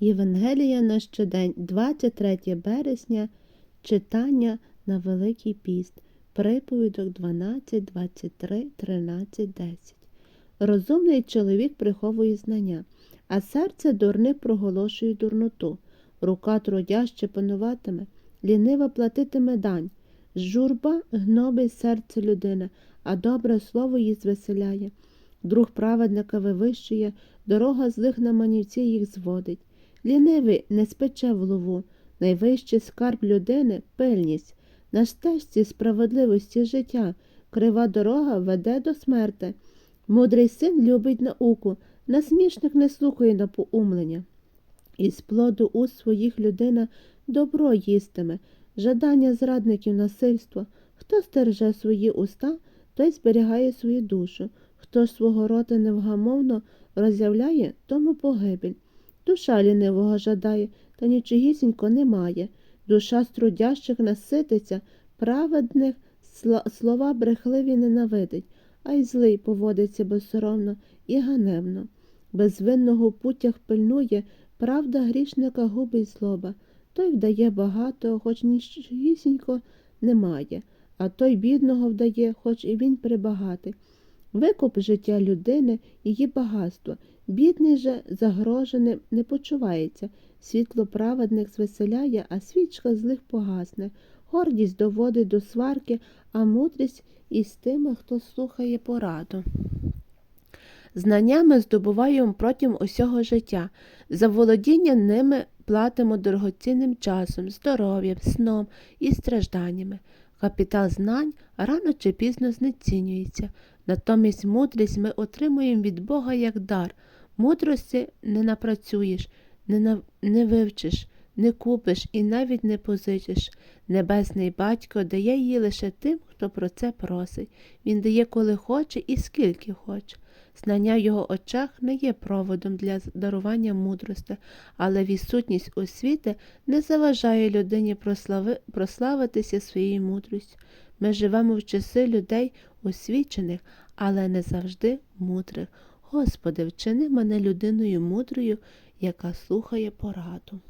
Євангелія на щодень, 23 березня, читання на Великий піст, приповідок 12, 23, 13, 10. Розумний чоловік приховує знання, а серце дурне проголошує дурноту. Рука трудяще пануватиме, лінива платитиме дань. Журба гнобить серце людини, а добре слово її звеселяє. Друг праведника вивищує, дорога злих на манівці їх зводить. Лінивий не спече в лову, найвищий скарб людини пильність. На стежці справедливості життя, крива дорога веде до смерти. Мудрий син любить науку, насмішник не слухає на поумлення. Із плоду уст своїх людина добро їстиме, жадання зрадників насильство. Хто стереже свої уста, той зберігає свою душу. Хто ж свого рота невгамовно роз'являє, тому погибель. Душа лінивого жадає, та нічогісінько немає. Душа струдящих насититься, праведних слова брехливі ненавидить, а й злий поводиться безсоромно і ганебно. Безвинного в путях пильнує, правда грішника губить злоба. Той вдає багато, хоч нічогісінько немає, а той бідного вдає, хоч і він прибагатий. Викуп життя людини, її багатство. Бідний же загроженим не почувається. Світло праведних звеселяє, а свічка злих погасне. Гордість доводить до сварки, а мудрість із тими, хто слухає пораду. Знання ми здобуваємо протягом усього життя. За володіння ними платимо дорогоцінним часом, здоров'ям, сном і стражданнями. Капітал знань рано чи пізно знецінюється. Натомість мудрість ми отримуємо від Бога як дар. Мудрості не напрацюєш, не, на... не вивчиш, не купиш і навіть не позичиш. Небесний батько дає її лише тим, хто про це просить. Він дає коли хоче і скільки хоче. Знання в його очах не є проводом для дарування мудрости, але відсутність освіти не заважає людині прослави... прославитися своєю мудрістю. Ми живемо в часи людей освічених, але не завжди мудрих. Господи, вчини мене людиною мудрою, яка слухає пораду.